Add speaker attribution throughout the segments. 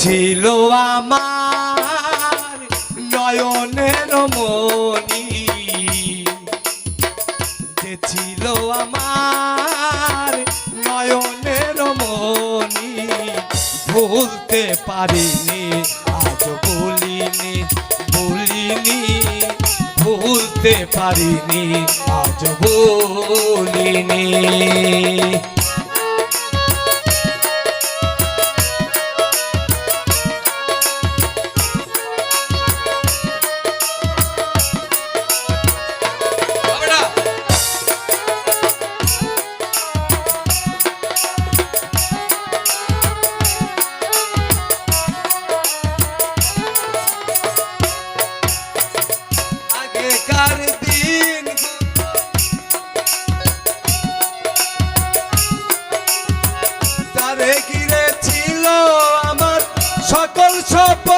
Speaker 1: ছিল আমার নয়নের মনি ছিল আমার নয়নের মনি ভুলতে পারিনি, আজ বলিনি বলিনি ভুলতে পারিনি, আজ বলিনি সকল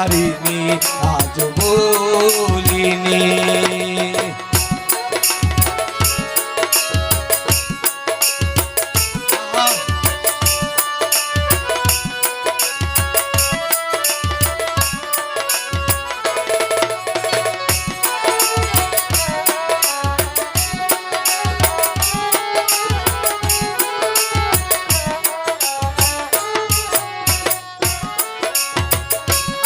Speaker 1: পারিনি আজ বলিনি।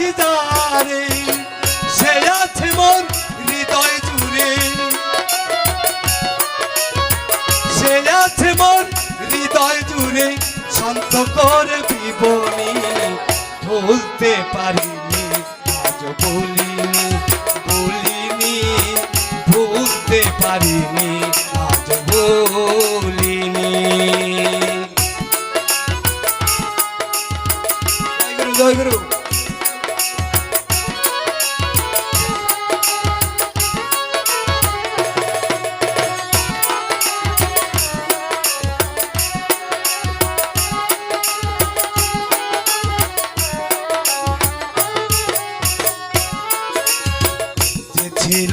Speaker 1: ভালোবাসি তারে সে আছে মোর হৃদয় জুড়ে। সে আছে মোর হৃদয় জুড়ে করে পারিনি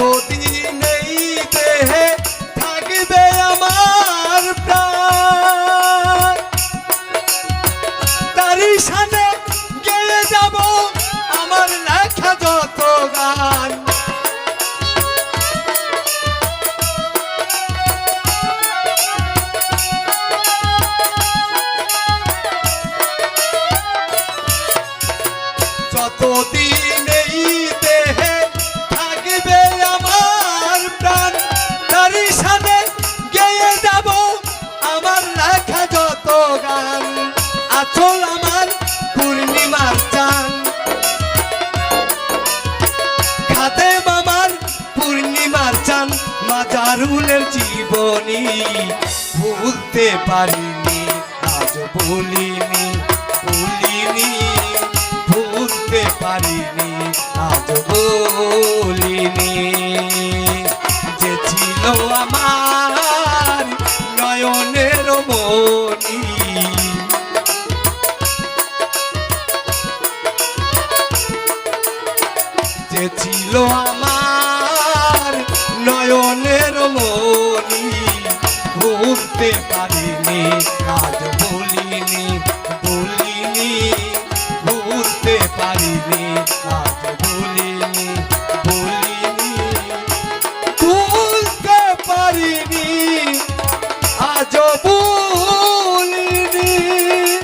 Speaker 1: এতদিন এই আমার প্রাণ। তারই সাথে যাব আমার লেখা যত গান। যতদিন বাগান আচল আমার পূর্ণিমার চান। খাতে মামার পূর্ণিমার চান, মাজারুলের জীবনী ভুলতে পারিনি, আজ বলিনি বলিনি ভুলতে পারিনি, আজ বলিনি ছিল আমার নয়নের মনি। ঘুরতে পারিনি কাজ বলিনি বলিনি ঘুরতে পারিনি।